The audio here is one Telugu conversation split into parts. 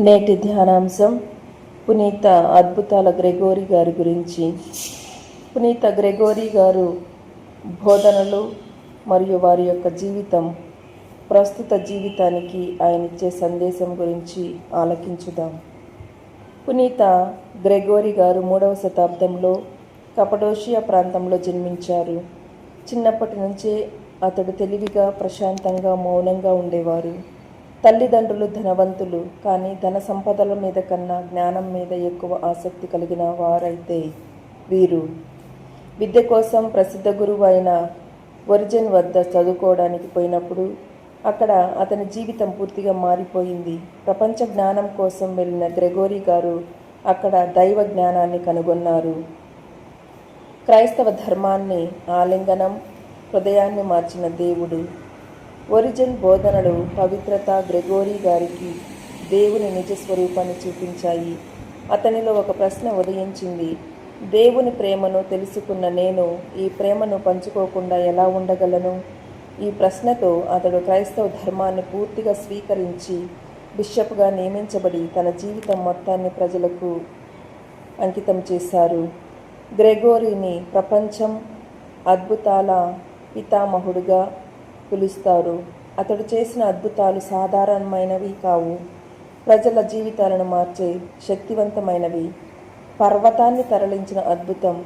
నేటి ధ్యానాంశం పునీత అద్భుతాల గ్రెగోరీ గారి గురించి. పునీత గ్రెగోరీ గారు బోధనలు మరియు వారి యొక్క జీవితం ప్రస్తుత జీవితానికి ఆయన ఇచ్చే సందేశం గురించి ఆలకించుదాం. పునీత గ్రెగోరీ గారు మూడవ శతాబ్దంలో కపడోషియా ప్రాంతంలో జన్మించారు. చిన్నప్పటి నుంచే అతడు తెలివిగా ప్రశాంతంగా మౌనంగా ఉండేవారు. తల్లిదండ్రులు ధనవంతులు కానీ ధన సంపదల మీద కన్నా జ్ఞానం మీద ఎక్కువ ఆసక్తి కలిగిన వారైతే వీరు. విద్య కోసం ప్రసిద్ధ గురువు అయిన ఒరిజిన్ వద్ద చదువుకోవడానికి పోయినప్పుడు అక్కడ అతని జీవితం పూర్తిగా మారిపోయింది. ప్రపంచ జ్ఞానం కోసం వెళ్ళిన గ్రెగోరీ గారు అక్కడ దైవ జ్ఞానాన్ని కనుగొన్నారు. క్రైస్తవ ధర్మాన్ని ఆలింగనం హృదయాన్ని మార్చిన దేవుడు. ఒరిజిన్ బోధనలు పవిత్రత గ్రెగోరీ గారికి దేవుని నిజ స్వరూపాన్ని చూపించాయి. అతనిలో ఒక ప్రశ్న ఉదయించింది. దేవుని ప్రేమను తెలుసుకున్న నేను ఈ ప్రేమను పంచుకోకుండా ఎలా ఉండగలను? ఈ ప్రశ్నతో అతడు క్రైస్తవ ధర్మాన్ని పూర్తిగా స్వీకరించి బిషప్గా నియమించబడి తన జీవితం మొత్తాన్ని ప్రజలకు అంకితం చేశారు. గ్రెగోరీని ప్రపంచం అద్భుతాల పితామహుడుగా పిలుస్తారు. అతడు చేసిన అద్భుతాలు సాధారణమైనవి కావు. ప్రజల జీవితాలను మార్చే శక్తివంతమైనవి. పర్వతాన్ని తరలించిన అద్భుతం.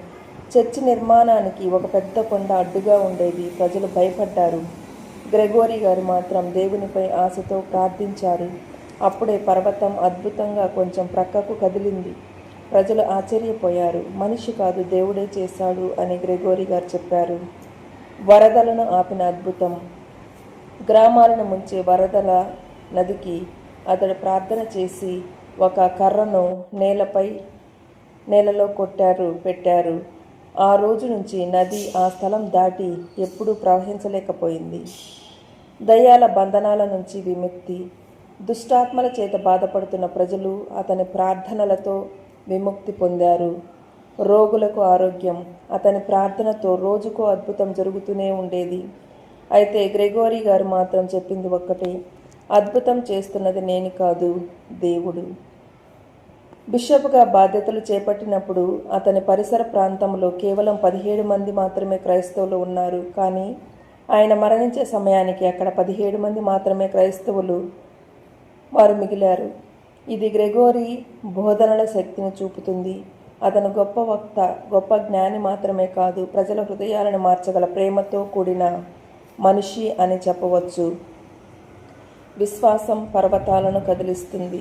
చర్చి నిర్మాణానికి ఒక పెద్ద కొండ అడ్డుగా ఉండేది. ప్రజలు భయపడ్డారు. గ్రెగోరీ గారు మాత్రం దేవునిపై ఆశతో ప్రార్థించారు. అప్పుడే పర్వతం అద్భుతంగా కొంచెం ప్రక్కకు కదిలింది. ప్రజలు ఆశ్చర్యపోయారు. మనిషి కాదు దేవుడే చేశాడు అని గ్రెగోరీ గారు చెప్పారు. వరదలను ఆపిన అద్భుతం. గ్రామాలను ముంచే వరదల నదికి అతడు ప్రార్థన చేసి ఒక కర్రను నేలపై నేలలో కొట్టారు పెట్టారు. ఆ రోజు నుంచి నది ఆ స్థలం దాటి ఎప్పుడూ ప్రవహించలేకపోయింది. దయ్యాల బంధనాల నుంచి విముక్తి. దుష్టాత్మల చేత బాధపడుతున్న ప్రజలు అతని ప్రార్థనలతో విముక్తి పొందారు. రోగులకు ఆరోగ్యం. అతని ప్రార్థనతో రోజుకో అద్భుతం జరుగుతూనే ఉండేది. అయితే గ్రెగోరీ గారు మాత్రం చెప్పింది ఒక్కటే అద్భుతం చేస్తున్నది నేను కాదు దేవుడు. బిషప్గా బాధ్యతలు చేపట్టినప్పుడు అతని పరిసర ప్రాంతంలో కేవలం పదిహేడు మంది మాత్రమే క్రైస్తవులు ఉన్నారు. కానీ ఆయన మరణించే సమయానికి అక్కడ పదిహేడు మంది మాత్రమే క్రైస్తవులు వారు మిగిలారు. ఇది గ్రెగోరీ బోధనల శక్తిని చూపుతుంది. అతను గొప్ప వక్త గొప్ప జ్ఞాని మాత్రమే కాదు ప్రజల హృదయాలను మార్చగల ప్రేమతో కూడిన మనిషి అని చెప్పవచ్చు. విశ్వాసం పర్వతాలను కదిలిస్తుంది.